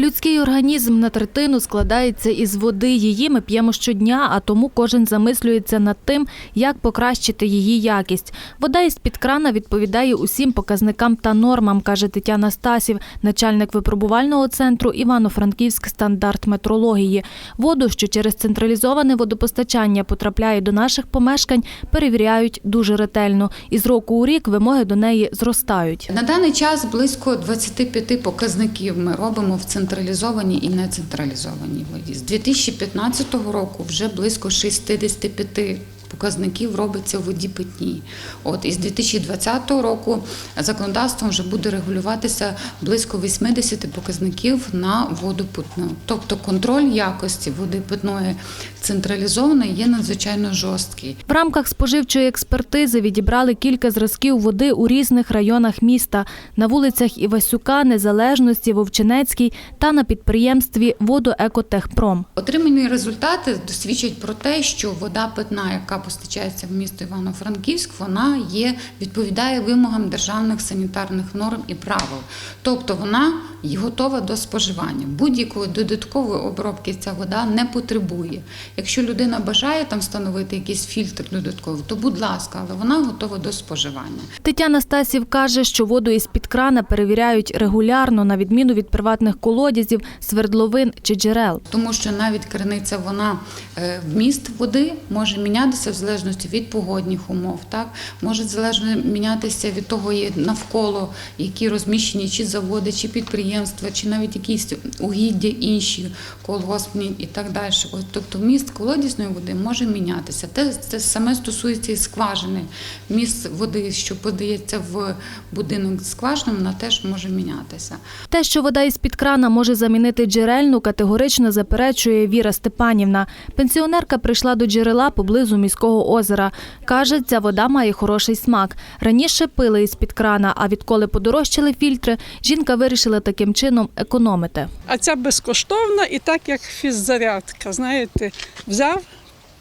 Людський організм на третину складається із води. Її ми п'ємо щодня, а тому кожен замислюється над тим, як покращити її якість. Вода із-під крана відповідає усім показникам та нормам, каже Тетяна Стасів, начальник випробувального центру Івано-Франківськ стандарт метрології. Воду, що через централізоване водопостачання потрапляє до наших помешкань, перевіряють дуже ретельно. І з року у рік вимоги до неї зростають. На даний час близько 25 показників ми робимо в централізованій і нецентралізовані воді. З 2015 року вже близько 65 показників робиться в воді питній. От із 2020 року законодавством вже буде регулюватися близько 80 показників на воду питну. Тобто контроль якості води питної централізованої є надзвичайно жорсткий. В рамках споживчої експертизи відібрали кілька зразків води у різних районах міста на вулицях Івасюка, Незалежності, Вовчинецькій та на підприємстві Водоекотехпром. Отримані результати досвідчать про те, що вода питна, яка постачається в місто Івано-Франківськ, вона є відповідає вимогам державних санітарних норм і правил. Тобто вона є готова до споживання. Будь-якої додаткової обробки ця вода не потребує. Якщо людина бажає там встановити якийсь фільтр додатковий, то будь ласка, але вона готова до споживання. Тетяна Стасів каже, що воду із під крана перевіряють регулярно, на відміну від приватних колодязів, свердловин чи джерел. Тому що навіть криниця вона е, вміст води може мінятися в залежності від погодних умов. Так може залежно мінятися від того, навколо які розміщені чи заводи, чи підприємства, чи навіть якісь угіддя інші колгоспні і так далі. От, Тобто вміст колодязної води може мінятися. Те це саме стосується і скважини. Вміст води, що подається в будинок з скважинами, вона теж може мінятися. Те, що вода із під крана може замінити джерельну, категорично заперечує Віра Степанівна. Пенсіонерка прийшла до джерела поблизу міського озера. Каже, ця вода має хороший смак. Раніше пили із під крана, а відколи подорожчали фільтри, жінка вирішила таким чином економити. А ця безкоштовна і так як фіззарядка, знаєте, взяв,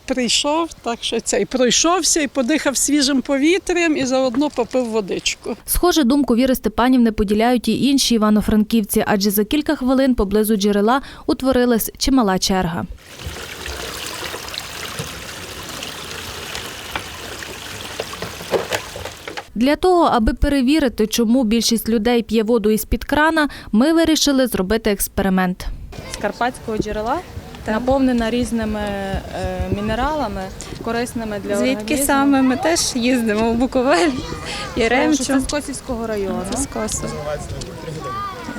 прийшов, так що цей пройшовся і подихав свіжим повітрям і заодно попив водичку. Схоже, думку Віри Степанівни поділяють і інші івано-франківці, адже за кілька хвилин поблизу джерела утворилась чимала черга. Для того, аби перевірити, чому більшість людей п'є воду із під крана, ми вирішили зробити експеримент. з карпатського джерела, наповнена різними е, мінералами, корисними для Звідки організму. саме ми теж їздимо в Буковель, Тому що Це з Косівського району. Це з Косу.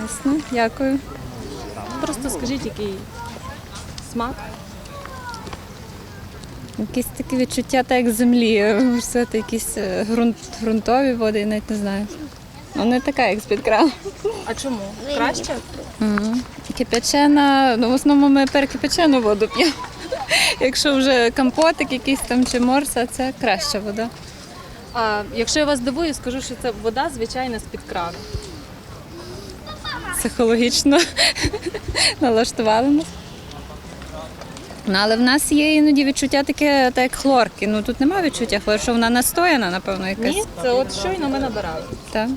Ясно, дякую. Просто скажіть, який смак. Якісь такі відчуття, так як землі. Все це якісь е, ґрунт, ґрунтові води, я навіть не знаю. Ну, не така, як з-під кран. А чому? Краще? Кипячена, ну в основному ми перекипячену воду п'ємо. Якщо вже компотик якийсь там чи морса, це краща вода. А якщо я вас дивую, скажу, що це вода звичайна з-під крану. Психологічно налаштували нас. Ну, але в нас є іноді відчуття таке, так як хлорки. Ну тут немає відчуття хлорки, що вона настояна, напевно, якась. Ні, це от щойно ми набирали. Так.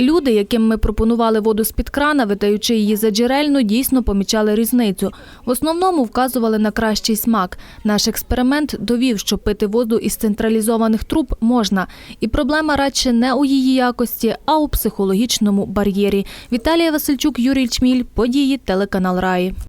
Люди, яким ми пропонували воду з-під крана, видаючи її за джерельну, дійсно помічали різницю. В основному вказували на кращий смак. Наш експеримент довів, що пити воду із централізованих труб можна. І проблема радше не у її якості, а у психологічному бар'єрі. Віталія Васильчук, Юрій Чміль, події, телеканал Раї.